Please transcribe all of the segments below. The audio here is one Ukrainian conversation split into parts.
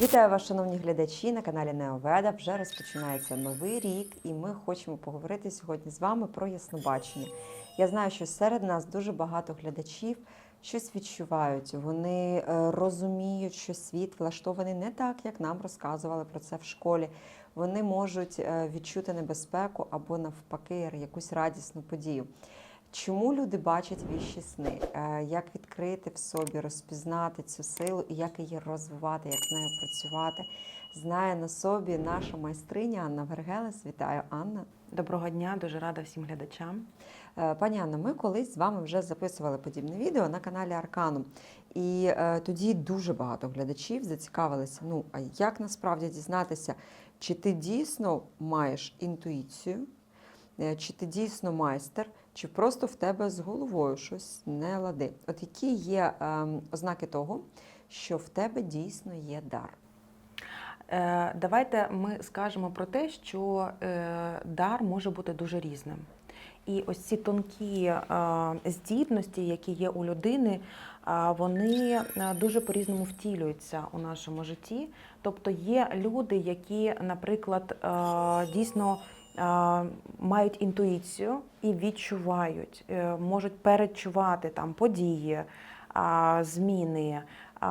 Вітаю вас, шановні глядачі на каналі Неоведа. Вже розпочинається новий рік, і ми хочемо поговорити сьогодні з вами про яснобачення. Я знаю, що серед нас дуже багато глядачів щось відчувають. Вони е, розуміють, що світ влаштований не так, як нам розказували про це в школі. Вони можуть е, відчути небезпеку або навпаки якусь радісну подію. Чому люди бачать віщі сни? Е, Як відкрити в собі, розпізнати цю силу і як її розвивати, як з нею працювати? Знає на собі наша майстриня Анна Вергелес. Вітаю, Анна. Доброго дня, дуже рада всім глядачам. Е, Пані Анна, ми колись з вами вже записували подібне відео на каналі Арканом. І е, тоді дуже багато глядачів зацікавилися. Ну, а як насправді дізнатися, чи ти дійсно маєш інтуїцію, чи ти дійсно майстер, чи просто в тебе з головою щось не лади? От які є е, ознаки того, що в тебе дійсно є дар? Е, Давайте ми скажемо про те, що е, дар може бути дуже різним. І ось ці тонкі е, здібності, які є у людини, вони дуже по-різному втілюються у нашому житті. Тобто є люди, які, наприклад, дійсно мають інтуїцію і відчувають, е, можуть передчувати там події, зміни,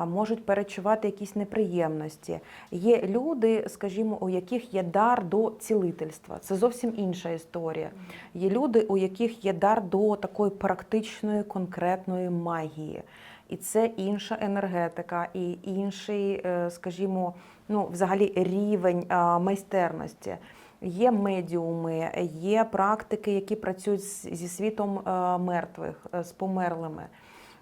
можуть перечувати якісь неприємності. Є люди, скажімо, у яких є дар до цілительства. Це зовсім інша історія. Є люди, у яких є дар до такої практичної, конкретної магії. І це інша енергетика, і інший, е, скажімо, ну, взагалі рівень майстерності. Є медіуми, є практики, які працюють зі світом е, мертвих, е, з померлими.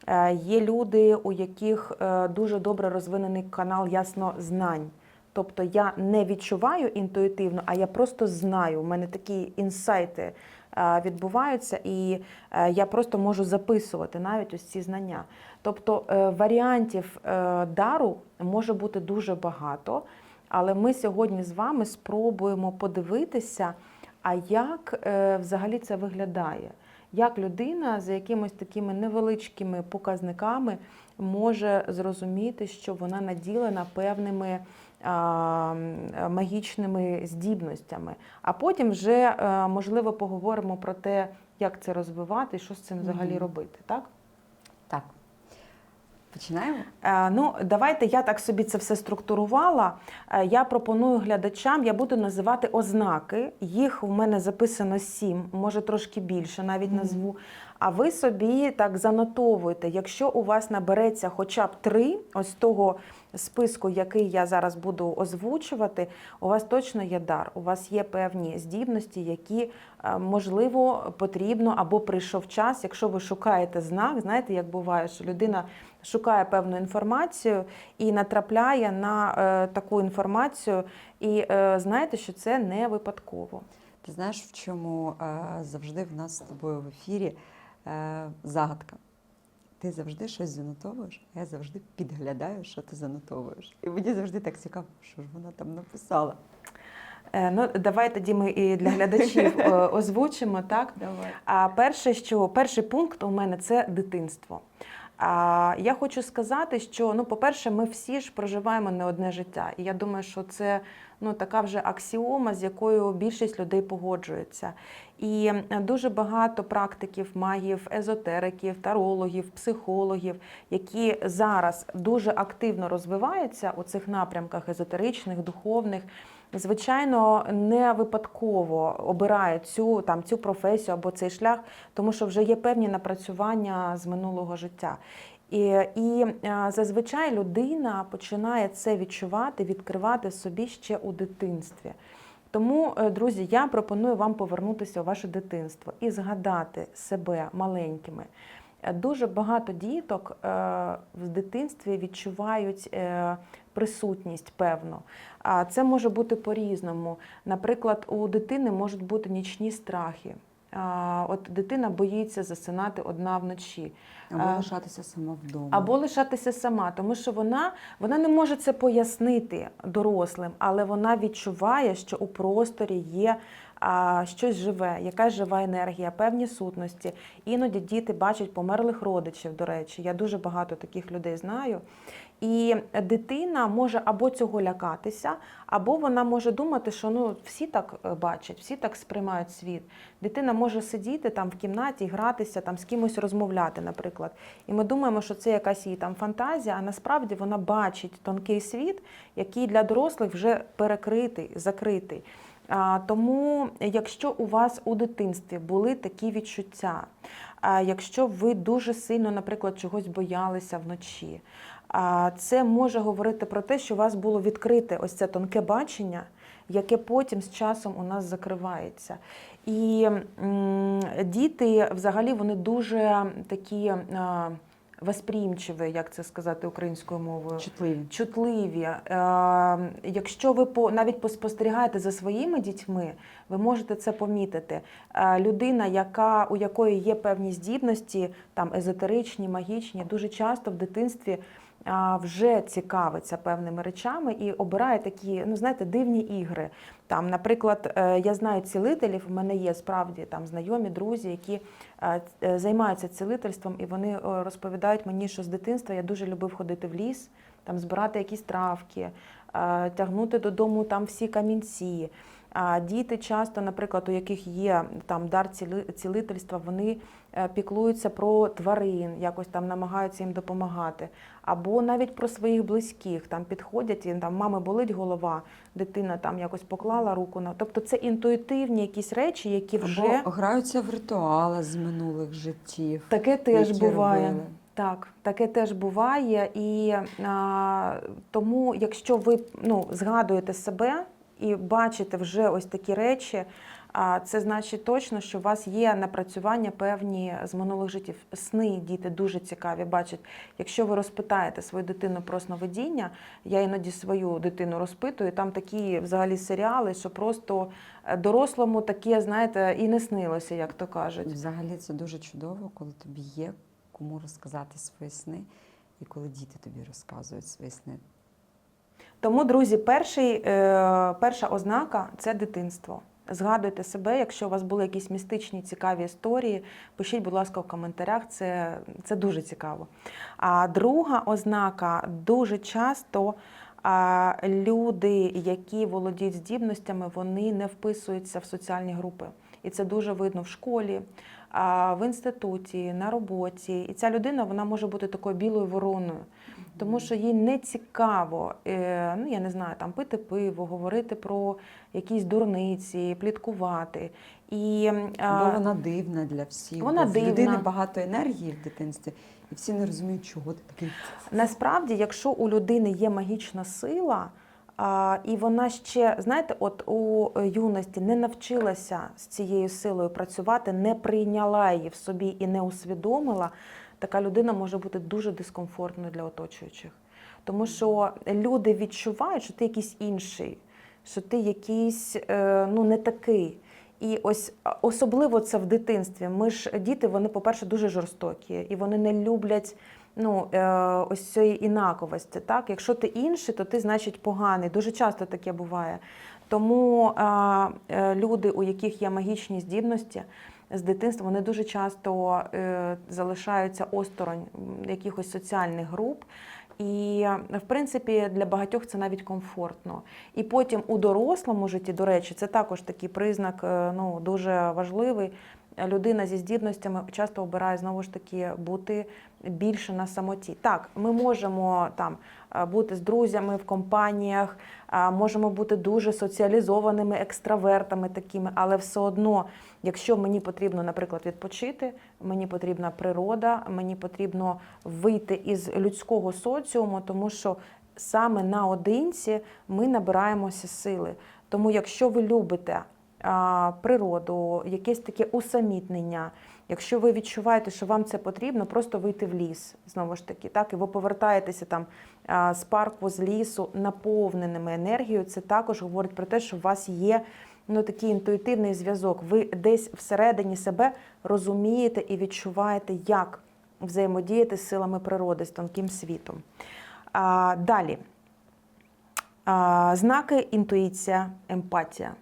Е, Є люди, у яких дуже добре розвинений канал яснознань. Тобто я не відчуваю інтуїтивно, а я просто знаю. У мене такі інсайти відбуваються, і я просто можу записувати навіть ось ці знання. Тобто варіантів дару може бути дуже багато, але ми сьогодні з вами спробуємо подивитися, а як е, взагалі це виглядає як людина за якимось такими невеличкими показниками може зрозуміти, що вона наділена певними а, магічними здібностями. А потім вже е, можливо поговоримо про те, як це розвивати і що з цим взагалі робити. Так. Починаємо? Е, Ну, давайте я так собі це все структурувала. Е, Я пропоную глядачам, я буду називати ознаки. Їх у мене записано сім, може трошки більше, навіть Мгм. назву. А ви собі так занотовуєте. Якщо у вас набереться хоча б три, ось того списку, який я зараз буду озвучувати, у вас точно є дар. У вас є певні здібності, які е, можливо потрібно або прийшов час, якщо ви шукаєте знак, знаєте, як буває, що людина шукає певну інформацію і натрапляє на е, таку інформацію, і е, знаєте, що це не випадково. Ти знаєш, в чому е, завжди в нас з тобою в ефірі е, загадка? Ти завжди щось занотовуєш, а я завжди підглядаю, що ти занотовуєш. І мені завжди так цікаво, що ж вона там написала. Ну, давай тоді ми і для глядачів озвучимо так. Давай. А перше, що перший пункт у мене це дитинство. А я хочу сказати, що ну, по-перше, ми всі ж проживаємо не одне життя. І я думаю, що це ну, така вже аксіома, з якою більшість людей погоджується. І е, дуже багато практиків, магів, езотериків, тарологів, психологів, які зараз дуже активно розвиваються у цих напрямках езотеричних, духовних. Звичайно, не випадково обирають цю там цю професію або цей шлях, тому що вже є певні напрацювання з минулого життя. І, і е, зазвичай людина починає це відчувати, відкривати собі ще у дитинстві. Тому, е, друзі, я пропоную вам повернутися у ваше дитинство і згадати себе маленькими. Е, Дуже багато діток е, в дитинстві відчувають е, присутність певну. А це може бути по-різному. Наприклад, у дитини можуть бути нічні страхи. От дитина боїться засинати одна вночі. Або А, лишатися сама вдома. або лишатися сама, тому що вона, вона не може це пояснити дорослим, але вона відчуває, що у просторі є щось живе, якась жива енергія, певні сутності. Іноді діти бачать померлих родичів, до речі. Я дуже багато таких людей знаю. І дитина може або цього лякатися, або вона може думати, що ну всі так е, бачать, всі так сприймають світ. Дитина може сидіти там в кімнаті, гратися, там з кимось розмовляти, наприклад. І ми думаємо, що це якась її там фантазія, а насправді вона бачить тонкий світ, який для дорослих вже перекритий, закритий. Тому, якщо у вас у дитинстві були такі відчуття, якщо ви дуже сильно, наприклад, чогось боялися вночі, це може говорити про те, що у вас було відкрите ось це тонке бачення, яке потім з часом у нас закривається. І діти взагалі вони дуже такі. Восприємчиві, як це сказати українською мовою, Чутливі. чутливі. Е, Якщо ви по навіть поспостерігаєте за своїми дітьми, ви можете це помітити. Е, Людина, яка у якої є певні здібності, там езотеричні, магічні, дуже часто в дитинстві вже цікавиться певними речами і обирає такі, ну знаєте, дивні ігри. Там, наприклад, е, я знаю цілителів, в мене є справді там знайомі, друзі, які е, е, займаються цілительством, і вони розповідають мені, що з дитинства я дуже любив ходити в ліс, там збирати якісь травки, тягнути додому там всі камінці. А діти часто, наприклад, у яких є там дар цілительства, вони піклуються про тварин, якось там намагаються їм допомагати, або навіть про своїх близьких там підходять і там мами болить голова, дитина там якось поклала руку на. Тобто це інтуїтивні якісь речі, які вже Або граються в ритуали з минулих життів. таке теж які буває. робили. Так, таке теж буває. І а, тому, якщо ви ну, згадуєте себе і бачите вже ось такі речі, це значить точно, що у вас є напрацювання певні з минулих життів. Сни діти дуже цікаві бачать. Якщо ви розпитаєте свою дитину про сновидіння, я іноді свою дитину розпитую, там такі взагалі серіали, що просто е, дорослому таке, знаєте, і не снилося, як то кажуть. Взагалі це дуже чудово, коли тобі є кому розказати свої сни, і коли діти тобі розказують свої сни. Тому, друзі, перший, е, перша ознака це дитинство. Згадуйте себе, якщо у вас були якісь містичні цікаві історії, пишіть, будь ласка, в коментарях, це, це дуже цікаво. А друга ознака дуже часто а, люди, які володіють здібностями, вони не вписуються в соціальні групи. І це дуже видно в школі, в інституті, на роботі. І ця людина вона може бути такою білою вороною. Тому що їй не цікаво, е, ну я не знаю, там пити пиво, говорити про якісь дурниці, пліткувати. І Бо вона дивна для всіх. Вона бо в людини багато енергії в дитинстві, і всі не розуміють, чого ти такий. насправді, якщо у людини є магічна сила, а, і вона ще, знаєте, от у юності не навчилася з цією силою працювати, не прийняла її в собі і не усвідомила, така людина може бути дуже дискомфортною для оточуючих. Тому що люди відчувають, що ти якийсь інший, що ти якийсь е, ну, не такий. І ось особливо це в дитинстві. Ми ж діти, вони, по-перше, дуже жорстокі, і вони не люблять ну, е, ось цієї інаковості. Так? Якщо ти інший, то ти, значить, поганий. Дуже часто таке буває. Тому е, е, люди, у яких є магічні здібності з дитинства, вони дуже часто е, залишаються осторонь якихось соціальних груп. І в принципі для багатьох це навіть комфортно. І потім у дорослому житті, до речі, це також такий признак е, ну, дуже важливий. Людина зі здібностями часто обирає знову ж таки бути більше на самоті. Так, ми можемо там бути з друзями в компаніях, е, можемо бути дуже соціалізованими екстравертами такими, але все одно, якщо мені потрібно, наприклад, відпочити, мені потрібна природа, мені потрібно вийти із людського соціуму, тому що саме наодинці ми набираємося сили. Тому, якщо ви любите природу, якесь таке усамітнення, якщо ви відчуваєте, що вам це потрібно, просто вийти в ліс знову ж таки, так і ви повертаєтеся там з парку, з лісу, наповненими енергією. Це також говорить про те, що у вас є ну, такий інтуїтивний зв'язок. Ви десь всередині себе розумієте і відчуваєте, як взаємодіяти з силами природи, з тонким світом. А, далі. А, знаки інтуїція, емпатія.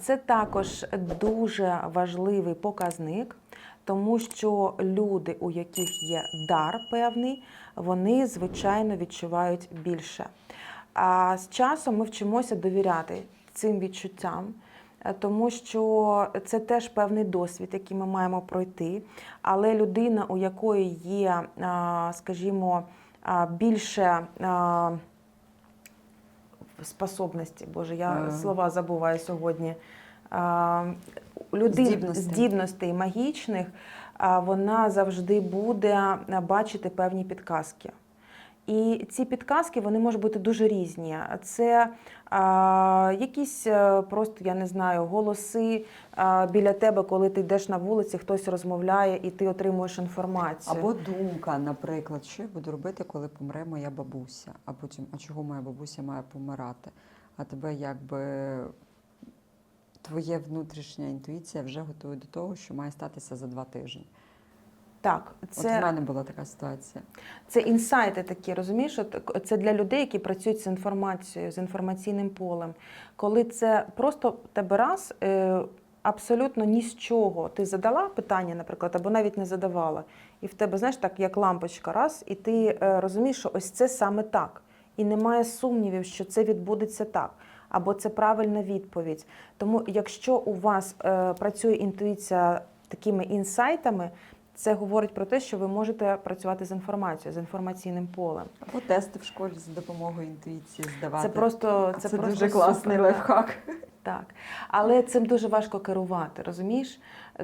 Це також дуже важливий показник, тому що люди, у яких є дар певний, вони звичайно відчувають більше. А з часом ми вчимося довіряти цим відчуттям, е, тому що це теж певний досвід, який ми маємо пройти. Але людина, у якої є, скажімо, більше способності, Боже, я Е. слова забуваю сьогодні. Людей Здібностей. здібностей магічних, вона завжди буде бачити певні підказки. І ці підказки вони можуть бути дуже різні. Це а, якісь е, просто, я не знаю, голоси а, біля тебе, коли ти йдеш на вулиці, хтось розмовляє і ти отримуєш інформацію. Або думка, наприклад, що я буду робити, коли помре моя бабуся, а потім, а чого моя бабуся має помирати? А тебе якби твоя внутрішня інтуїція вже готує до того, що має статися за два тижні. так, От це в мене була така ситуація. Це інсайти такі, розумієш? От Це для людей, які працюють з інформацією, з інформаційним полем. Коли це просто тебе раз е, абсолютно ні з чого. Ти задала питання, наприклад, або навіть не задавала. І в тебе, знаєш, так як лампочка, раз, і ти е, розумієш, що ось це саме так. І немає сумнівів, що це відбудеться так. Або це правильна відповідь. Тому, якщо у вас е, працює інтуїція такими інсайтами, це говорить про те, що ви можете працювати з інформацією, з інформаційним полем. Або тести в школі за допомогою інтуїції здавати. Це просто це, це, просто дуже класний супер, лайфхак. Так, але цим дуже важко керувати, розумієш?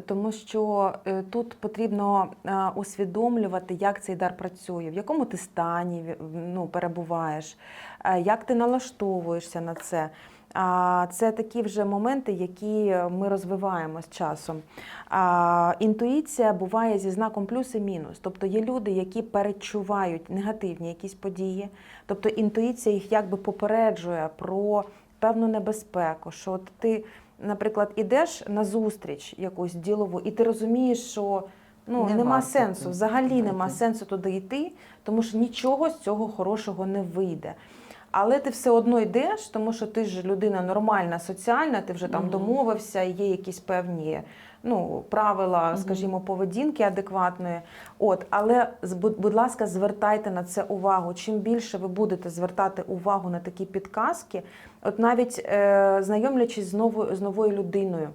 Тому що е, тут потрібно е, усвідомлювати, як цей дар працює, в якому ти стані ну, перебуваєш, е, як ти налаштовуєшся на це. А це такі вже моменти, які ми розвиваємо з часом. Інтуїція буває зі знаком плюс і мінус. Тобто є люди, які перечувають негативні якісь події. Тобто інтуїція їх якби попереджує про певну небезпеку, що ти, наприклад, ідеш на зустріч якусь ділову, і ти розумієш, що ну, Не нема варто сенсу, взагалі нема сенсу туди йти, тому що нічого з цього хорошого не вийде. Але ти все одно йдеш, тому що ти ж людина нормальна, соціальна, ти вже там Мгм. домовився, є якісь певні ну, правила, скажімо, поведінки адекватної. От, але будь ласка, звертайте на це увагу. Чим більше ви будете звертати увагу на такі підказки, от навіть е, знайомлячись з новою, з новою людиною,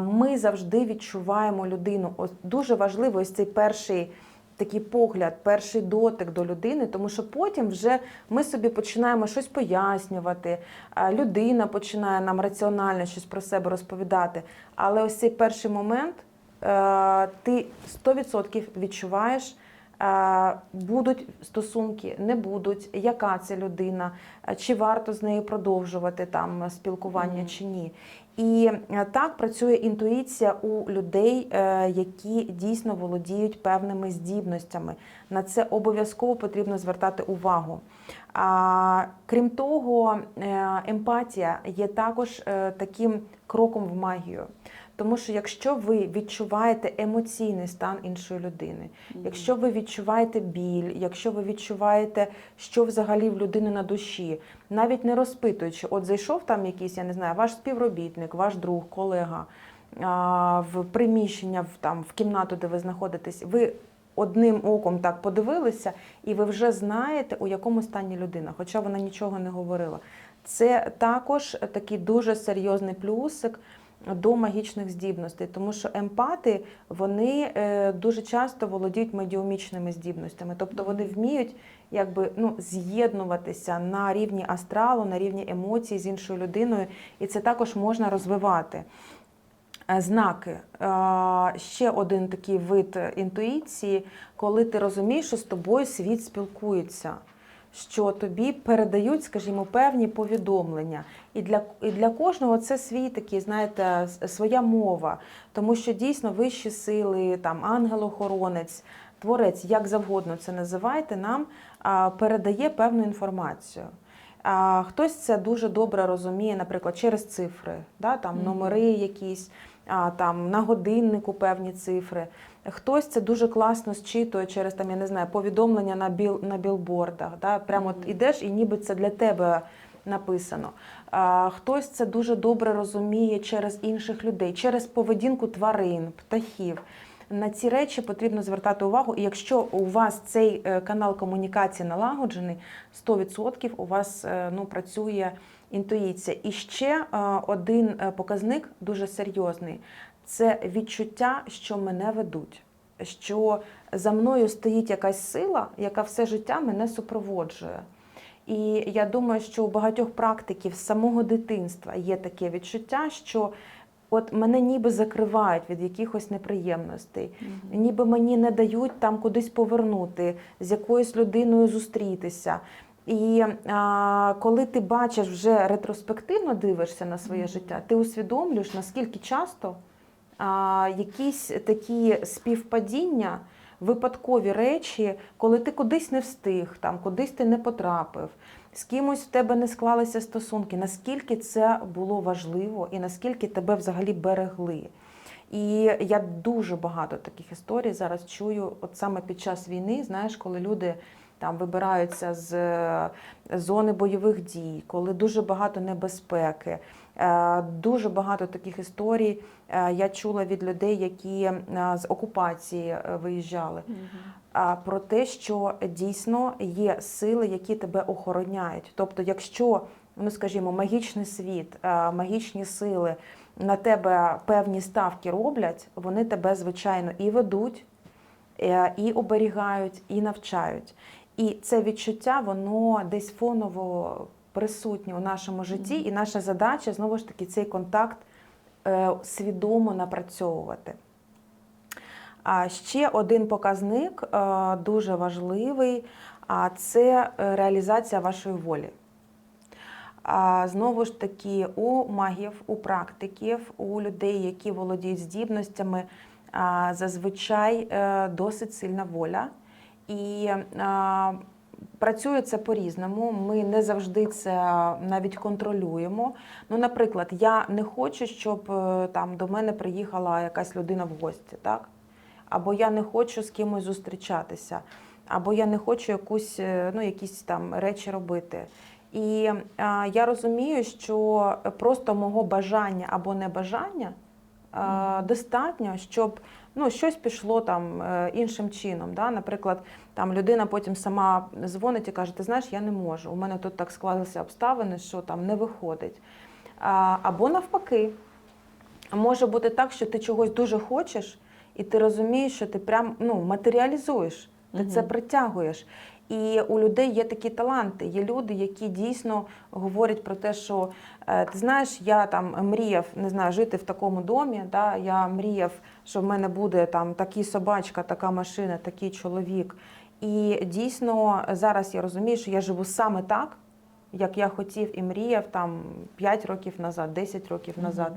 ми завжди відчуваємо людину. Ось дуже важливо ось цей перший. Такий погляд, перший дотик до людини, тому що потім вже ми собі починаємо щось пояснювати. Людина починає нам раціонально щось про себе розповідати. Але ось цей перший момент е, ти 100% відчуваєш, е, будуть стосунки, не будуть, яка це людина, е, чи варто з нею продовжувати там спілкування Мгм. чи ні. І е, так працює інтуїція у людей, е, які дійсно володіють певними здібностями. На це обов'язково потрібно звертати увагу. А, крім того, е, емпатія є також таким кроком в магію. Тому що якщо ви відчуваєте емоційний стан іншої людини, якщо ви відчуваєте біль, якщо ви відчуваєте, що взагалі в людини на душі, навіть не розпитуючи, от зайшов там якийсь, я не знаю, ваш співробітник, ваш друг, колега в приміщення, в там в кімнату, де ви знаходитесь, ви одним оком так подивилися, і ви вже знаєте, у якому стані людина, хоча вона нічого не говорила. Це також такий дуже серйозний плюсик до магічних здібностей, тому що емпати вони е, дуже часто володіють медіумічними здібностями, тобто вони вміють якби ну з'єднуватися на рівні астралу, на рівні емоцій з іншою людиною, і це також можна розвивати. Е, Знаки. Е, ще один такий вид інтуїції, коли ти розумієш, що з тобою світ спілкується, що тобі передають, скажімо, певні повідомлення. І для, і для кожного це свій такий, знаєте, своя мова, тому що дійсно вищі сили, там ангел-охоронець, творець, як завгодно це називайте, нам передає певну інформацію. А, хтось це дуже добре розуміє, наприклад, через цифри, да, там номери якісь, а, там на годиннику певні цифри. Хтось це дуже класно зчитує через там, я не знаю, повідомлення на біл на білбордах. Да? Прямо от Мгм. ідеш, і ніби це для тебе написано. А, Хтось це дуже добре розуміє через інших людей, через поведінку тварин, птахів. На ці речі потрібно звертати увагу. І якщо у вас цей е, канал комунікації налагоджений, 100% у вас е, ну, працює інтуїція. І ще е, один показник дуже серйозний це відчуття, що мене ведуть, що за мною стоїть якась сила, яка все життя мене супроводжує. І я думаю, що у багатьох практиків з самого дитинства є таке відчуття, що от мене ніби закривають від якихось неприємностей, ніби мені не дають там кудись повернути, з якоюсь людиною зустрітися. І а, коли ти бачиш вже ретроспективно дивишся на своє Мгм. життя, ти усвідомлюєш, наскільки часто а, якісь такі співпадіння, випадкові речі, коли ти кудись не встиг, там кудись ти не потрапив, з кимось в тебе не склалися стосунки, наскільки це було важливо і наскільки тебе взагалі берегли. І я дуже багато таких історій зараз чую, от саме під час війни, знаєш, коли люди там вибираються з е, зони бойових дій, коли дуже багато небезпеки. Е, Дуже багато таких історій е, я чула від людей, які з окупації виїжджали. А про те, що дійсно є сили, які тебе охороняють. Тобто, якщо, ну скажімо, магічний світ, магічні сили на тебе певні ставки роблять, вони тебе, звичайно, і ведуть, і оберігають, і навчають. І це відчуття, воно десь фоново присутнє у нашому житті, і наша задача знову ж таки цей контакт е, свідомо напрацьовувати. А ще один показник е, дуже важливий, а це е, реалізація вашої волі. А знову ж таки, у магів, у практиків, у людей, які володіють здібностями, зазвичай досить сильна воля. І а, працює це по-різному. Ми не завжди це навіть контролюємо. Ну, наприклад, я не хочу, щоб е, там до мене приїхала якась людина в гості, так? Або я не хочу з кимось зустрічатися, або я не хочу якусь, е, ну, якісь там речі робити. І а, я розумію, що просто мого бажання або небажання а, достатньо, щоб ну, щось пішло там е, іншим чином. Да? Наприклад, там людина потім сама дзвонить і каже: Ти знаєш, я не можу. У мене тут так склалися обставини, що там не виходить. Або навпаки, може бути так, що ти чогось дуже хочеш, і ти розумієш, що ти прям ну, матеріалізуєш, ти це притягуєш. І у людей є такі таланти. Є люди, які дійсно говорять про те, що е, ти знаєш, я там мріяв не знаю, жити в такому домі. Да? Я мріяв, що в мене буде там такий собачка, така машина, такий чоловік. І дійсно зараз я розумію, що я живу саме так, як я хотів і мріяв там 5 років назад, 10 років назад.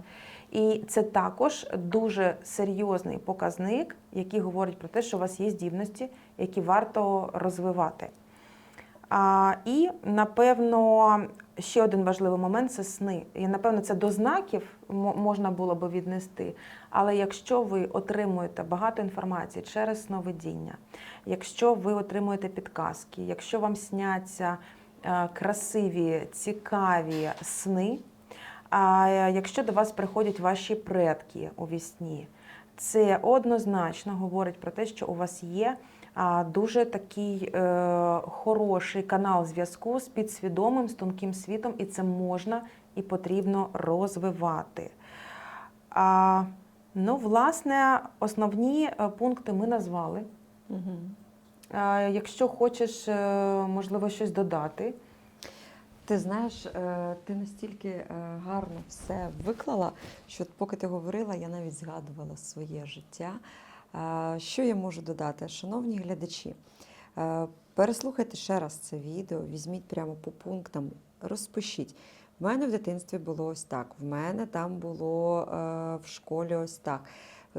І це також дуже серйозний показник, який говорить про те, що у вас є здібності, які варто розвивати. А, і, напевно, ще один важливий момент це сни. І, напевно, це до знаків можна було би віднести. Але якщо ви отримуєте багато інформації через сновидіння, якщо ви отримуєте підказки, якщо вам сняться е, красиві, цікаві сни, а якщо до вас приходять ваші предки у вісні, це однозначно говорить про те, що у вас є дуже такий е, хороший канал зв'язку з підсвідомим, з тонким світом, і це можна і потрібно розвивати. А, ну, власне, основні е, пункти ми назвали. А, якщо хочеш, е, можливо, щось додати. Ти знаєш, е, ти настільки е, гарно все виклала, що поки ти говорила, я навіть згадувала своє життя. Е, Що я можу додати? Шановні глядачі, переслухайте ще раз це відео, візьміть прямо по пунктам, розпишіть. В мене в дитинстві було ось так. В мене там було в школі ось так.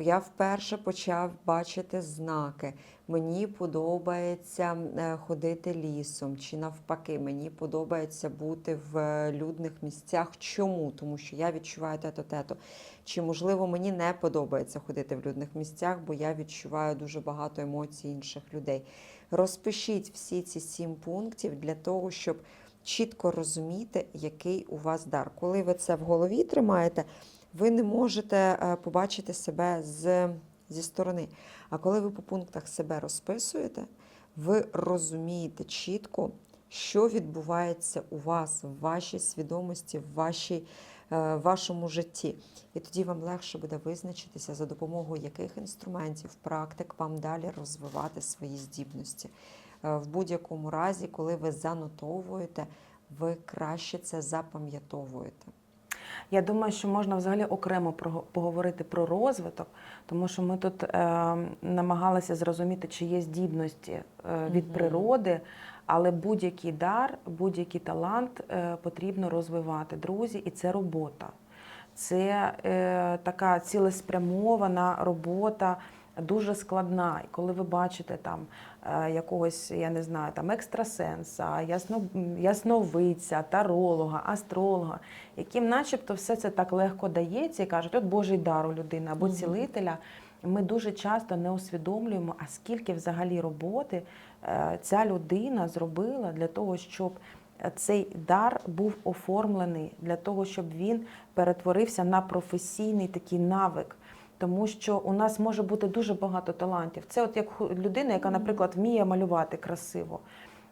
Я вперше почав бачити знаки. Мені подобається е, ходити лісом, чи навпаки, мені подобається бути в е, людних місцях. Чому? Тому що я відчуваю те-то, те-то. Чи можливо мені не подобається ходити в людних місцях, бо я відчуваю дуже багато емоцій інших людей. Розпишіть всі ці сім пунктів для того, щоб чітко розуміти, який у вас дар. Коли ви це в голові тримаєте, ви не можете е, побачити себе з, зі сторони. А коли ви по пунктах себе розписуєте, ви розумієте чітко, що відбувається у вас, в вашій свідомості, в вашій, е, вашому житті. І тоді вам легше буде визначитися, за допомогою яких інструментів, практик вам далі розвивати свої здібності. Е, В будь-якому разі, коли ви занотовуєте, ви краще це запам'ятовуєте. Я думаю, що можна взагалі окремо про- поговорити про розвиток, тому що ми тут е, намагалися зрозуміти, чи є здібності е, від природи, але будь-який дар, будь-який талант е, потрібно розвивати, друзі, і це робота. Це е, така цілеспрямована робота. Дуже складна, і коли ви бачите там е, якогось, я не знаю, там екстрасенса, ясно, ясновидця, таролога, астролога, яким начебто все це так легко дається і кажуть, от Божий дар у людини або цілителя. Ми дуже часто не усвідомлюємо, а скільки взагалі роботи е, ця людина зробила для того, щоб цей дар був оформлений, для того, щоб він перетворився на професійний такий навик. Тому що у нас може бути дуже багато талантів. Це от як людина, яка, наприклад, вміє малювати красиво.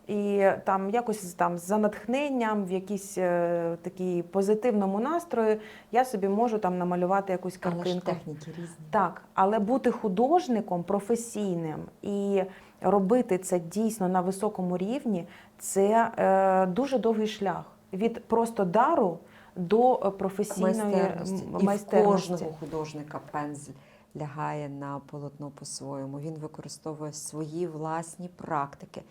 І там якось там за натхненням, в якійсь е, такій позитивному настрої, я собі можжу там намалювати якусь Але ж картинку. техніки різні. Так, але бути художником професійним і робити це дійсно на високому рівні це е, дуже довгий шлях від просто дару до е, професійної майстерності. І в кожного художника пензель лягає на полотно по-своєму. Він використовує свої власні практики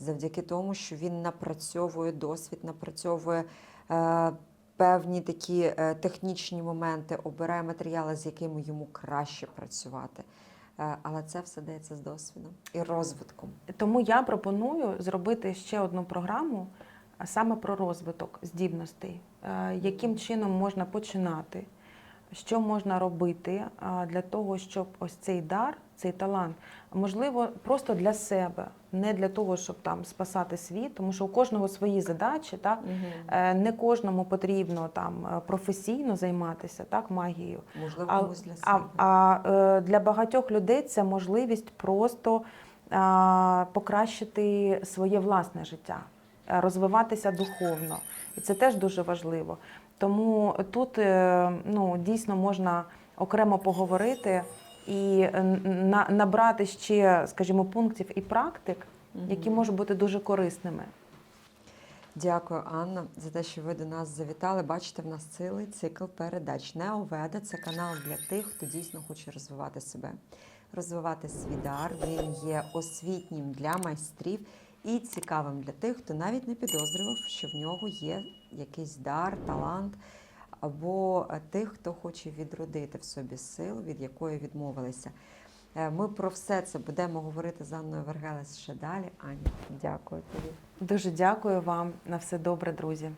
завдяки тому, що він напрацьовує досвід, напрацьовує е, певні такі е, технічні моменти, обирає матеріали, з якими йому краще працювати. Е, але це все дається з досвідом і розвитком. Тому я пропоную зробити ще одну програму а саме про розвиток здібностей, Е, яким чином можна починати, що можна робити для того, щоб ось цей дар, цей талант, можливо, просто для себе, не для того, щоб там спасати світ, тому що у кожного свої задачі, так? Е, не кожному потрібно там е, професійно займатися так магією. Можливо, А, для себе. а е, для багатьох людей це можливість просто покращити своє власне життя, е, розвиватися духовно. І це теж дуже важливо. Тому тут е, ну, дійсно можна окремо поговорити і е, набрати ще, скажімо, пунктів і практик, які можуть бути дуже корисними. Дякую, Анна, за те, що ви до нас завітали. Бачите, в нас цілий цикл передач. Неоведа це канал для тих, хто дійсно хоче розвивати себе, розвивати свій дар. Він є освітнім для майстрів і цікавим для тих, хто навіть не підозрював, що в нього є якийсь дар, талант. Або е, тих, хто хоче відродити в собі силу, від якої відмовилися. Е, Ми про все це будемо говорити з Анною Вергелес ще далі. Аня, дякую тобі. Дуже дякую вам на все добре, друзі.